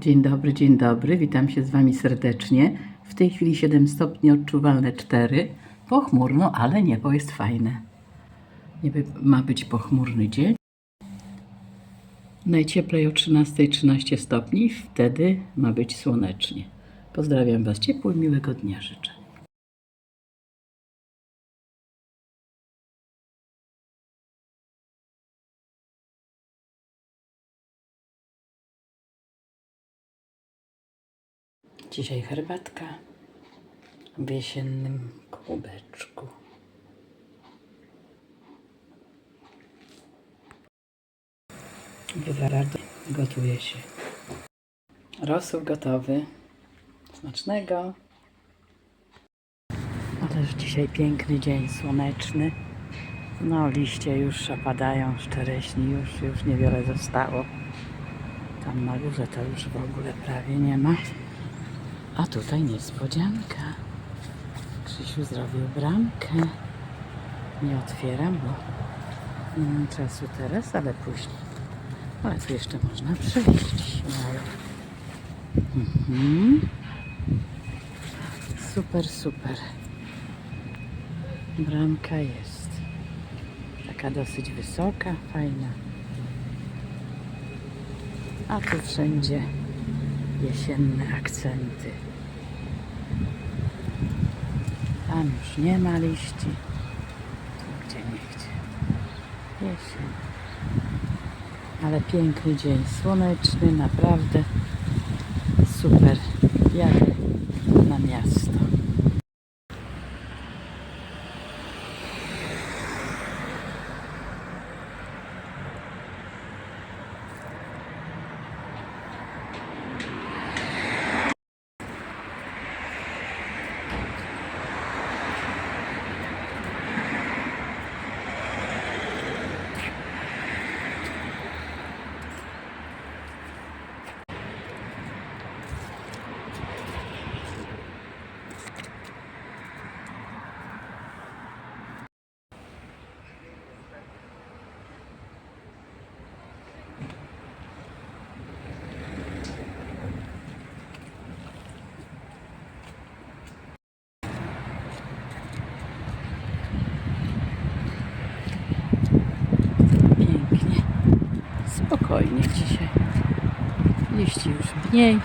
Dzień dobry, dzień dobry. Witam się z Wami serdecznie. W tej chwili 7 stopni, odczuwalne 4. Pochmurno, ale niebo jest fajne. Niby ma być pochmurny dzień. Najcieplej o 13, 13 stopni, wtedy ma być słonecznie. Pozdrawiam Was ciepło i miłego dnia życzę. Dzisiaj herbatka w jesiennym kubeczku. Wywarady gotuje się. Rosół gotowy. Smacznego. Ależ dzisiaj piękny dzień słoneczny. No liście już opadają, szczereśni już, już niewiele zostało. Tam na górze to już w ogóle prawie nie ma. A tutaj niespodzianka. Krzysiu zrobił bramkę. Nie otwieram, bo nie mam czasu teraz, ale później. Ale tu jeszcze można przejść. Mhm. Super, super. Bramka jest. Taka dosyć wysoka, fajna. A tu wszędzie jesienne akcenty. Tam już nie ma liści. Tu gdzie nie gdzie. Jesień. Ale piękny dzień, słoneczny, naprawdę super. Jadę Spokojnie dzisiaj. Liści już mniej.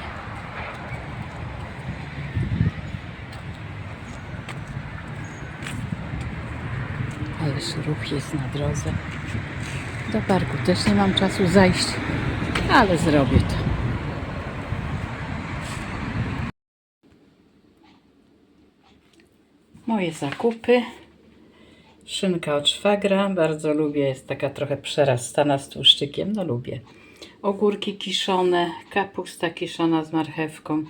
Ależ ruch jest na drodze. Do parku też nie mam czasu zajść, ale zrobię to. Moje zakupy. Szynka od szwagra, bardzo lubię, jest taka trochę przerastana z tłuszczykiem, no lubię. Ogórki kiszone, kapusta kiszona z marchewką,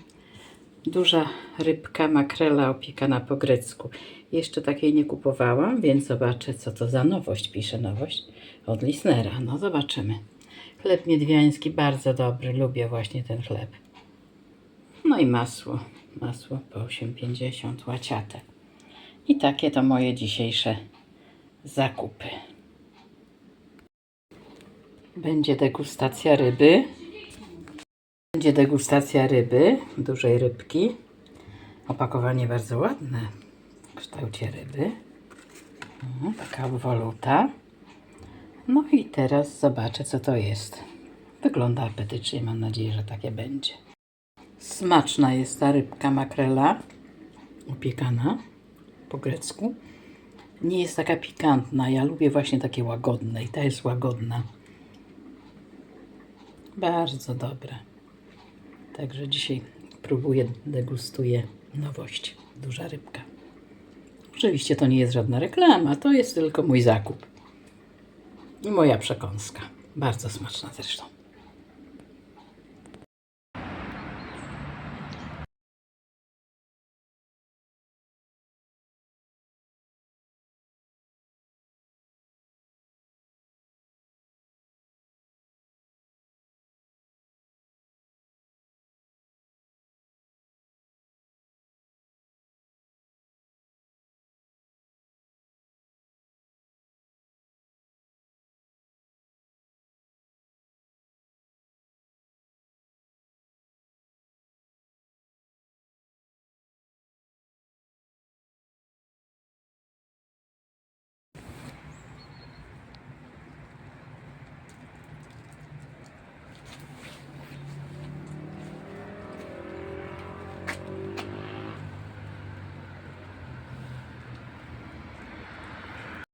duża rybka, makrela opiekana po grecku. Jeszcze takiej nie kupowałam, więc zobaczę, co to za nowość, pisze nowość od Lisnera. No zobaczymy. Chleb miedwiański, bardzo dobry, lubię właśnie ten chleb. No i masło, masło po 8,50, łaciate. I takie to moje dzisiejsze zakupy. Będzie degustacja ryby. Będzie degustacja ryby, dużej rybki. Opakowanie bardzo ładne w kształcie ryby. Taka obwoluta. No i teraz zobaczę, co to jest. Wygląda apetycznie, mam nadzieję, że takie będzie. Smaczna jest ta rybka makrela, upiekana po grecku. Nie jest taka pikantna. Ja lubię właśnie takie łagodne i ta jest łagodna. Bardzo dobre. Także dzisiaj próbuję, degustuję nowość. Duża rybka. Oczywiście to nie jest żadna reklama, to jest tylko mój zakup. I moja przekąska. Bardzo smaczna zresztą.